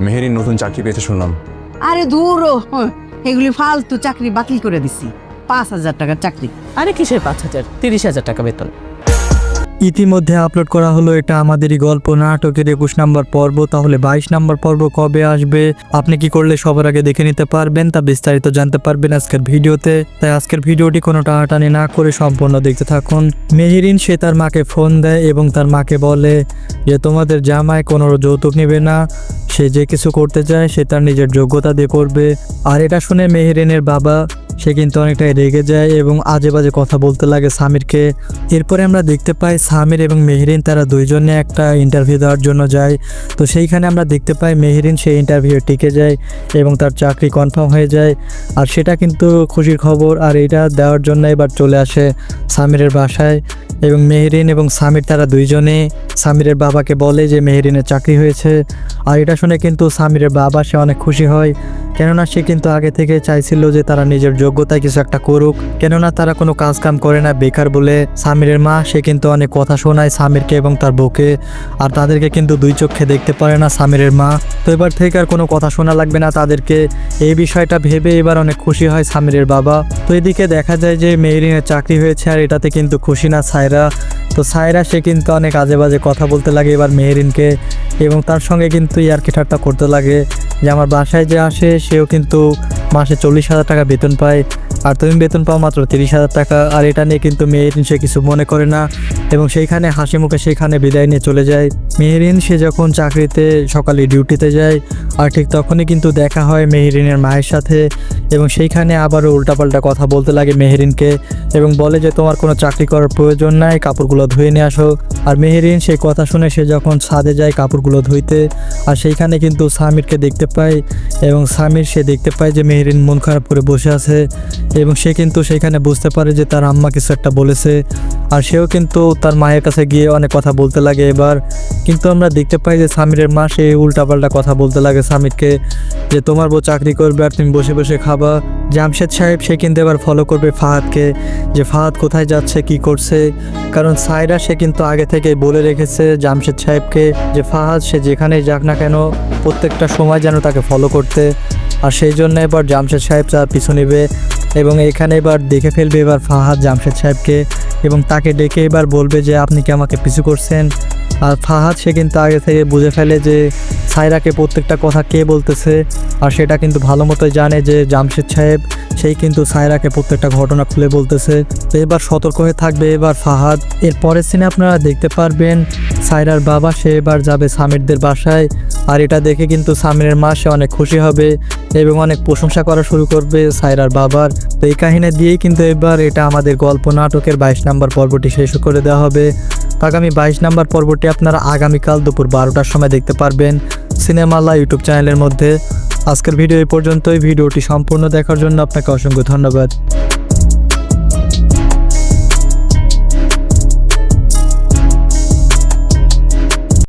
মেহেরিন নতুন চাকরি পেয়েছে শুনলাম। আরে দূর এগুলি ফালতু চাকরি বাতিল করে দিছি। পাঁচ হাজার টাকার চাকরি। আরে কিসের পাঁচ হাজার? তিরিশ হাজার টাকা বেতন। ইতিমধ্যে আপলোড করা হলো এটা আমাদেরই গল্প। নাটকের একুশ নাম্বার পর্ব, তাহলে বাইশ নাম্বার পর্ব কবে আসবে? আপনি কি করলে সবার আগে দেখে নিতে পারবেন তা বিস্তারিত জানতে পারবেন আজকের ভিডিওতে। তাই আজকের ভিডিওটি কোনো টানাটানি না করে সম্পূর্ণ দেখতে থাকুন। মেহেরিন, সে তার মাকে ফোন দেয় এবং তার মাকে বলে যে, তোমাদের জামায় কোনো যৌতুক নেবে না। সে যে কিছু করতে চায়, সে তার নিজের যোগ্যতা দিয়ে করবে। আর এটা শুনে মেহেরিনের বাবা সে কিন্তু অনেকটাই রেগে যায় এবং আজে বাজে কথা বলতে লাগে সামিরকে। এরপরে আমরা দেখতে পাই সামির এবং মেহরিন তারা দুইজনে একটা ইন্টারভিউ দেওয়ার জন্য যায়। তো সেইখানে আমরা দেখতে পাই মেহরিন সেই ইন্টারভিউ টিকে যায় এবং তার চাকরি কনফার্ম হয়ে যায়। আর সেটা কিন্তু খুশির খবর, আর এটা দেওয়ার জন্য এবার চলে আসে সামিরের বাসায়। এবং মেহরিন এবং সামির তারা দুইজনে সামিরের বাবাকে বলে যে মেহরিনের চাকরি হয়েছে। আর এটা শুনে কিন্তু সামিরের বাবা সে অনেক খুশি হয়। কেননা সে কিন্তু আগে থেকে চাইছিল যে তারা নিজের যোগ্যতায় কিছু একটা করুক। কেননা তারা কোনো কাজ কাম করে না, বেকার বলে সামিরের মা, সে কিন্তু অনেক কথা শোনায় সামিরকে এবং তার বউকে। আর তাদেরকে কিন্তু দুই চোখে দেখতে পারে না সামিরের মা। তো এবার থেকে আর কোনো কথা শোনা লাগবে না তাদেরকে। এই বিষয়টা ভেবে এবার অনেক খুশি হয় সামিরের বাবা। তো এদিকে দেখা যায় যে মেহরিনের চাকরি হয়েছে আর এটাতে কিন্তু খুশি না সায়রা। তো সায়রা, সে কিন্তু অনেক আজে বাজে কথা বলতে লাগে এবার মেহরিনকে এবং তার সঙ্গে কিন্তু ইয়ার্কি ঠাট্টা করতে লাগে। যে আমার বাসায় যে আসে, সেও কিন্তু মাসে চল্লিশ হাজার টাকা বেতন পায়। আর তুমি বেতন পাও মাত্র তিরিশ হাজার টাকা। আর এটা নিয়ে কিন্তু মেহরিন সে কিছু মনে করে না এবং সেইখানে হাসি মুখে সেখানে বিদায় নিয়ে চলে যায়। মেহরিন সে যখন চাকরিতে সকালে ডিউটিতে যায়, আর ঠিক তখনই কিন্তু দেখা হয় মেহরিনের মায়ের সাথে এবং সেইখানে আবারও উল্টাপাল্টা কথা বলতে লাগে মেহরিনকে এবং বলে যে, তোমার কোনো চাকরি করার প্রয়োজন নাই, কাপড়গুলো ধুয়ে নিয়ে আসো। আর মেহরিন সেই কথা শুনে সে যখন ছাদে যায় কাপড়গুলো ধুইতে, আর সেইখানে কিন্তু সামিরকে দেখতে পায় এবং সামির সে দেখতে পায় যে মেহরিন মন খারাপ করে বসে আছে এবং সে কিন্তু সেখানে বুঝতে পারে যে তার আম্মা কিছু একটা বলেছে। আর সেও কিন্তু তার মায়ের কাছে গিয়ে অনেক কথা বলতে লাগে। এবার কিন্তু আমরা দেখতে পাই যে সামিরের মা সে উল্টাপাল্টা কথা বলতে লাগে সামিরকে যে তোমার বউ চাকরি করবে আর তুমি বসে বসে খাবা। জামশেদ সাহেব, সে কিন্তু এবার ফলো করবে ফাহাদকে যে ফাহাদ কোথায় যাচ্ছে, কি করছে? কারণ সাইরা সে কিন্তু আগে থেকে বলে রেখেছে জামশেদ সাহেবকে যে ফাহাদ, সে যেখানেই যাক না কেন প্রত্যেকটা সময় যেন তাকে ফলো করতে। আর সেই জন্য এবার জামশেদ সাহেব তার পিছু নেবে। এবং এখানে এবার দেখে ফেলবে এবার ফাহাদ জামশেদ সাহেবকে এবং তাকে ডেকে এবার বলবে যে, আপনি কি আমাকে পিছু করছেন? আর ফাহাদ, সে কিন্তু আগে থেকে বুঝে ফেলে যে, সাইরাকে প্রত্যেকটা কথা কে বলতেছে। আর সেটা কিন্তু ভালো মতোই জানে যে, জামশেদ সাহেব, সেই কিন্তু সায়রাকে প্রত্যেকটা ঘটনা খুলে বলতেছে। তো এবার সতর্ক হয়ে থাকবে এবার ফাহাদ। এর পরের সিনে আপনারা দেখতে পারবেন সায়রার বাবা, সে এবার যাবে সামিরদের বাসায়। আর এটা দেখে কিন্তু সামিরের মা, সে অনেক খুশি হবে। এবং অনেক প্রশংসা করা শুরু করবে সাইরার বাবার। তো এই কাহিনী দিয়েই কিন্তু এবার এটা আমাদের গল্প নাটকের বাইশ নাম্বার পর্বটি শেষ করে দেওয়া হবে। আগামী বাইশ নাম্বার পর্বটি আপনারা আগামীকাল দুপুর বারোটার সময় দেখতে পারবেন সিনেমালা ইউটিউব চ্যানেলের মধ্যে। আজকের ভিডিও এই পর্যন্তই। ভিডিওটি সম্পূর্ণ দেখার জন্য আপনাকে অসংখ্য ধন্যবাদ।